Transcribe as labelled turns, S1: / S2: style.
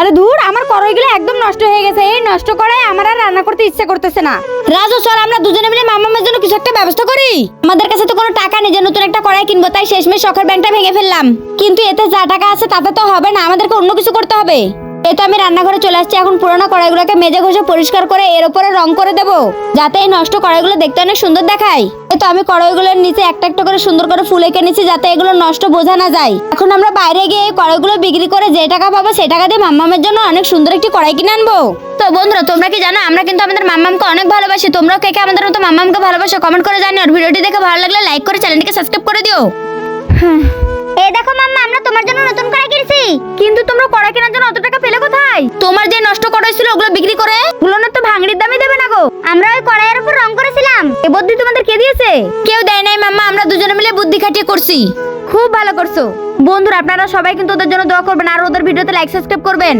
S1: আরে ধুর, আমার করইগুলো একদম নষ্ট হয়ে গেছে। এই নষ্ট করায় আমার আর রান্না করতে ইচ্ছে করতেছে না। রাজু, চল আমরা দুজনে মিলে মামামের জন্য কিছু একটা ব্যবস্থা করি। আমাদের কাছে তো কোনো টাকা নেই যে নতুন একটা কড়াই কিনবো, তাই শেষমেশ শখের ব্যাংকটা ভেঙে ফেললাম। কিন্তু এতে যা টাকা আছে তাতে তো হবে না, আমাদেরকে অন্য কিছু করতে হবে। এই তো আমি রান্নাঘরে চলে আসছি। এখন পুরোনো কড়াইগুলোকে মেজে ঘষে পরিষ্কার করে এর উপরে রং করে দেব যাতে এই নষ্ট কড়াইগুলো দেখতে অনেক সুন্দর দেখায়। এই তো আমি কড়াইগুলোর নিচে একটা একটা করে সুন্দর করে ফুল এঁকে নিচ্ছি যাতে এগুলো নষ্ট বোঝা না যায়। এখন আমরা বাইরে গিয়ে এই কড়াইগুলো বিক্রি করে যে টাকা পাবো সেই টাকা দিয়ে মাম্মামের জন্য অনেক সুন্দর একটি কড়াই কিনে আনব। তো বন্ধুরা তোমরা কি জানো আমরা কিন্তু আমাদের মাম্মামকে অনেক ভালোবাসি। তোমরাও কে কে আমাদের মতো মাম্মামকে ভালোবাসো কমেন্ট করে জানিও আর ভিডিওটি দেখে ভালো লাগলে লাইক করে চ্যানেলটিকে সাবস্ক্রাইব করে দিও।
S2: এই দেখো মাম্মা আমরা তোমার জন্য নতুন কড়াই কিনেছি।
S1: কিন্তু তোমরা কড়াই কেনার জন্য অত কোথায় তোমার যে নষ্ট কড়াই ছিল ওগুলো বিক্রি করে? ওগুলো না তো ভাঙড়ির দামে দেবে না গো।
S2: আমরা ওই কড়াইয়ের উপর রং করেছিলাম।
S1: এ বুদ্ধি তোমাদের কে দিয়েছে? কেউ দেয় নাই মাম্মা আমরা দুজনে মিলে বুদ্ধি খাটিয়ে করছি। খুব ভালো করছ। বন্ধুরা আপনারা সবাই কিন্তু ওদের জন্য দোয়া করবেন আর ওদের ভিডিওতে লাইক সাবস্ক্রাইব করবেন।